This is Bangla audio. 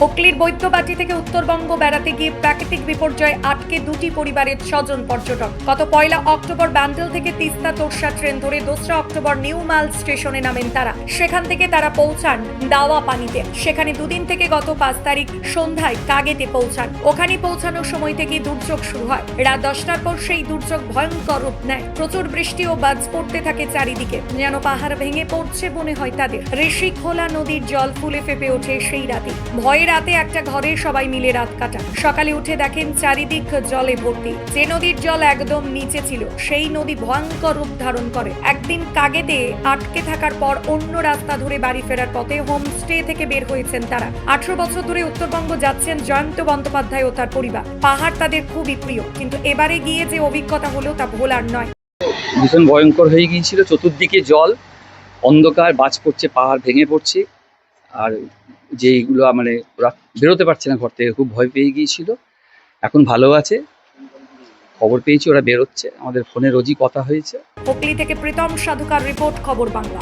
হুগলির বৈদ্যবাটি থেকে উত্তরবঙ্গ বেড়াতে গিয়ে প্রাকৃতিক বিপর্যয়ে আটকে দুটি পরিবারের ছজন পর্যটক। গত পয়লা অক্টোবর ব্যান্ডেল থেকে তিস্তা তোরসা ট্রেন ধরে দোসরা অক্টোবর নিউ মাল স্টেশনে নামেন তারা। সেখান থেকে তারা পৌঁছান দাওয়া পানিতে। সেখানে দুদিন থেকে গত পাঁচ তারিখ সন্ধ্যায় কাগেতে পৌঁছান। ওখানে পৌঁছানোর সময় থেকে দুর্যোগ শুরু হয়। রাত দশটার পর সেই দুর্যোগ ভয়ঙ্কর রূপ নেয়। প্রচুর বৃষ্টি ও বাজ পড়তে থাকে চারিদিকে। যেন পাহাড় ভেঙে পড়ছে মনে হয় তাদের। ঋষি খোলা নদীর জল ফুলে ফেপে ওঠে সেই রাতে। ভয়ে রাতে একটা ঘরে সবাই মিলে রাত কাটান। সকালে উঠে দেখেন চারিদিক জলে ভর্তি। যে নদীর জল একদম নিচে ছিল, সেই নদী ভয়ঙ্কর রূপ ধারণ করে। একদিন কাগেতে আটকে থাকার পর অন্য রাস্তা ধরে বাড়ি ফেরার পথে হোমস্টে থেকে বের হয়েছেন তারা। আঠারো বছর ধরে উত্তরবঙ্গ যাচ্ছেন জয়ন্ত বন্দ্যোপাধ্যায় ও তার পরিবার। পাহাড় তাদের খুবই প্রিয়, কিন্তু এবারে গিয়ে যে অভিজ্ঞতা হলো তা ভোলার নয়। ভীষণ ভয়ঙ্কর হয়ে গিয়েছিল, চতুর্দিকে জল, অন্ধকার, বাজ পড়ছে, পাহাড় ভেঙে পড়ছে। আর যেইগুলো মানে ওরা বেরোতে পারছে না ঘর থেকে, খুব ভয় পেয়ে গিয়েছিল। এখন ভালো আছে, খবর পেয়েছি, ওরা বেরোচ্ছে। আমাদের ফোনে রোজই কথা হয়েছে। হুগলি থেকে প্রীতম সাধুকার রিপোর্ট, খবর বাংলা।